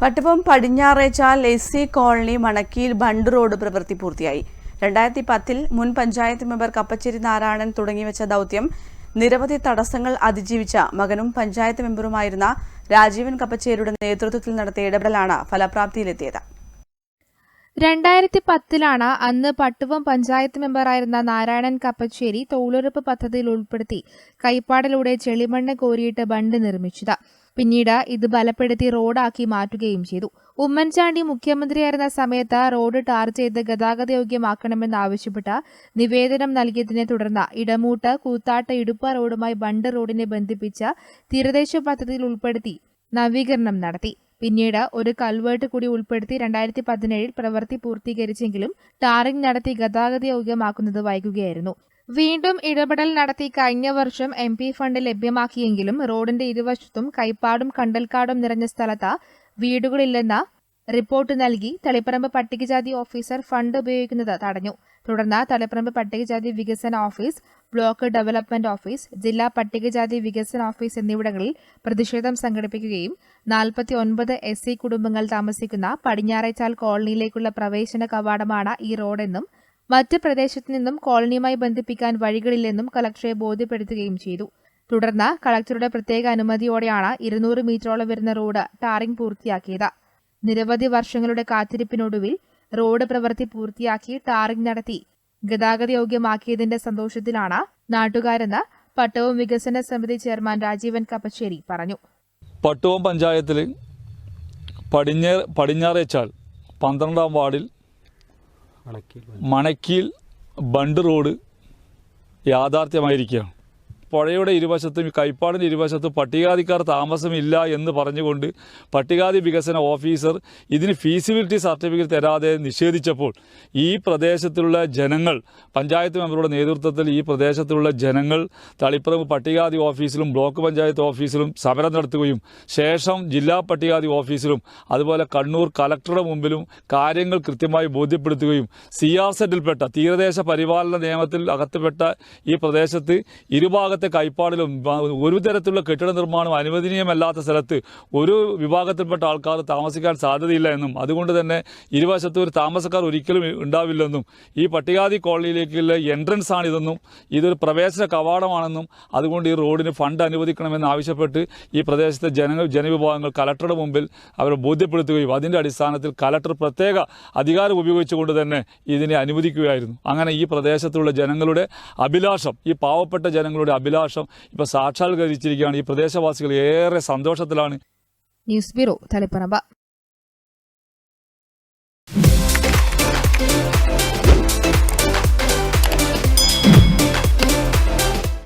Pattuvam Padinjarechal S C colony മണക്കിയിൽ bund road പ്രവൃത്തി പൂർത്തിയായി. രണ്ടായിരത്തി പത്തിൽ മുൻ പഞ്ചായത്ത് മെമ്പർ കപ്പച്ചേരി നാരായണൻ തുടങ്ങിവെച്ച ദൗത്യം നിരവധി തടസ്സങ്ങൾ അതിജീവിച്ച മകനും പഞ്ചായത്ത് മെമ്പറുമായിരുന്ന രാജീവൻ കപ്പച്ചേരിയുടെ നേതൃത്വത്തിൽ നടത്തിയ ഇടപെടലാണ് ഫലപ്രാപ്തിയിലെത്തിയത്. രണ്ടായിരത്തി പത്തിലാണ് അന്ന് പട്ടുവം പഞ്ചായത്ത് മെമ്പറായിരുന്ന നാരായണൻ കപ്പച്ചേരി തൊഴിലുറപ്പ് പദ്ധതിയിൽ ഉൾപ്പെടുത്തി കൈപ്പാടിലൂടെ ചെളിമണ്ണ് കോരിയിട്ട് ബണ്ട് നിർമ്മിച്ചത്. പിന്നീട് ഇത് ബലപ്പെടുത്തി റോഡാക്കി മാറ്റുകയും ചെയ്തു. ഉമ്മൻചാണ്ടി മുഖ്യമന്ത്രിയായിരുന്ന സമയത്ത് റോഡ് ടാർ ചെയ്ത് ഗതാഗതയോഗ്യമാക്കണമെന്നാവശ്യപ്പെട്ട് നിവേദനം നൽകിയതിനെ തുടർന്ന് ഇടമൂട്ട് കൂത്താട്ട് ഇടുപ്പ റോഡുമായി ബണ്ട് റോഡിനെ ബന്ധിപ്പിച്ച് തീരദേശ പദ്ധതിയിൽ ഉൾപ്പെടുത്തി നവീകരണം നടത്തി. പിന്നീട് ഒരു കൽവേർട്ട് കൂടി ഉൾപ്പെടുത്തി രണ്ടായിരത്തി പതിനേഴിൽ പ്രവൃത്തി പൂർത്തീകരിച്ചെങ്കിലും ടാറിംഗ് നടത്തി ഗതാഗതയോഗ്യമാക്കുന്നത് വൈകുകയായിരുന്നു. വീണ്ടും ഇടപെടൽ നടത്തി കഴിഞ്ഞ വർഷം എം പി ഫണ്ട് ലഭ്യമാക്കിയെങ്കിലും റോഡിന്റെ ഇരുവശത്തും കൈപ്പാടും കണ്ടൽക്കാടും നിറഞ്ഞ സ്ഥലത്ത് വീടുകളില്ലെന്ന റിപ്പോർട്ട് നൽകി തളിപ്പറമ്പ് പട്ടികജാതി ഓഫീസർ ഫണ്ട് ഉപയോഗിക്കുന്നത് തടഞ്ഞു. തുടർന്ന് തളിപ്പറമ്പ് പട്ടികജാതി വികസന ഓഫീസ് ബ്ലോക്ക് ഡെവലപ്മെന്റ് ഓഫീസ് ജില്ലാ പട്ടികജാതി വികസന ഓഫീസ് എന്നിവിടങ്ങളിൽ പ്രതിഷേധം സംഘടിപ്പിക്കുകയും നാൽപ്പത്തി ഒൻപത് എസ് സി കുടുംബങ്ങൾ താമസിക്കുന്ന പടിഞ്ഞാറേച്ചാൽ കോളനിയിലേക്കുള്ള പ്രവേശന കവാടമാണ് ഈ റോഡെന്നും മറ്റ് പ്രദേശത്തു നിന്നും കോളനിയുമായി ബന്ധിപ്പിക്കാൻ വഴികളില്ലെന്നും കളക്ടറെ ബോധ്യപ്പെടുത്തുകയും ചെയ്തു. തുടർന്ന് കളക്ടറുടെ പ്രത്യേക അനുമതിയോടെയാണ് ഇരുന്നൂറ് മീറ്ററോളം വരുന്ന റോഡ് ടാറിംഗ് പൂർത്തിയാക്കിയത്. നിരവധി വർഷങ്ങളുടെ കാത്തിരിപ്പിനൊടുവിൽ റോഡ് പ്രവൃത്തി പൂർത്തിയാക്കി ടാറിംഗ് നടത്തി ഗതാഗത യോഗ്യമാക്കിയതിന്റെ സന്തോഷത്തിലാണ് നാട്ടുകാരെന്ന് പട്ടവും വികസന സമിതി ചെയർമാൻ രാജീവൻ കപ്പശ്ശേരി പറഞ്ഞു. പട്ടുവം പഞ്ചായത്തിൽ പടിഞ്ഞേ പടിഞ്ഞാറേച്ചാൽ പന്ത്രണ്ടാം വാർഡിൽ മണക്കിയിൽ ബണ്ട് റോഡ് യാഥാർത്ഥ്യമായിരിക്കുകയാണ്. പുഴയുടെ ഇരുവശത്തും കൈപ്പാടിന്റെ ഇരുവശത്തും പട്ടികാതിക്കാർ താമസമില്ല എന്ന് പറഞ്ഞുകൊണ്ട് പട്ടികാതി വികസന ഓഫീസർ ഇതിന് ഫീസിബിലിറ്റി സർട്ടിഫിക്കറ്റ് തരാതെ നിഷേധിച്ചപ്പോൾ ഈ പ്രദേശത്തുള്ള ജനങ്ങൾ പഞ്ചായത്ത് മെമ്പറുടെ നേതൃത്വത്തിൽ ഈ പ്രദേശത്തുള്ള ജനങ്ങൾ തളിപ്പറമ്പ് പട്ടികാതി ഓഫീസിലും ബ്ലോക്ക് പഞ്ചായത്ത് ഓഫീസിലും സമരം നടത്തുകയും ശേഷം ജില്ലാ പട്ടികാതി ഓഫീസിലും അതുപോലെ കണ്ണൂർ കലക്ടറുടെ മുമ്പിലും കാര്യങ്ങൾ കൃത്യമായി ബോധ്യപ്പെടുത്തുകയും സി ആർ സെറ്റിൽപ്പെട്ട തീരദേശ പരിപാലന നിയമത്തിൽ അകത്തുപെട്ട ഈ പ്രദേശത്ത് ഇരുഭാഗത്തെ കൈപ്പാടിലും ഒരു തരത്തിലുള്ള കെട്ടിട നിർമ്മാണം അനുവദനീയമല്ലാത്ത സ്ഥലത്ത് ഒരു വിഭാഗത്തിൽപ്പെട്ട ആൾക്കാർ താമസിക്കാൻ സാധ്യതയില്ല എന്നും അതുകൊണ്ട് തന്നെ ഇരുവശത്തും ഒരു താമസക്കാർ ഒരിക്കലും ഉണ്ടാവില്ലെന്നും ഈ പട്ടികാതി കോളനിയിലേക്കുള്ള എൻട്രൻസ് ആണിതെന്നും ഇതൊരു പ്രവേശന കവാടമാണെന്നും അതുകൊണ്ട് ഈ റോഡിന് ഫണ്ട് അനുവദിക്കണമെന്ന് ആവശ്യപ്പെട്ട് ഈ പ്രദേശത്തെ ജന ജനവിഭാഗങ്ങൾ കലക്ടറുടെ മുമ്പിൽ അവരെ ബോധ്യപ്പെടുത്തുകയും അതിന്റെ അടിസ്ഥാനത്തിൽ കലക്ടർ പ്രത്യേക അധികാരം ഉപയോഗിച്ചുകൊണ്ട് തന്നെ ഇതിനെ അനുവദിക്കുകയായിരുന്നു. അങ്ങനെ ഈ പ്രദേശത്തുള്ള ജനങ്ങളുടെ അഭിലാഷം ഈ പാവപ്പെട്ട ജനങ്ങളുടെ അഭിലാഷം. ഇപ്പോൾ സാക്ഷാത്കരിച്ചിരിക്കുകയാണ്. ഈ പ്രദേശവാസികൾ ഏറെ സന്തോഷത്തിലാണ്. News bureau Taliparamba.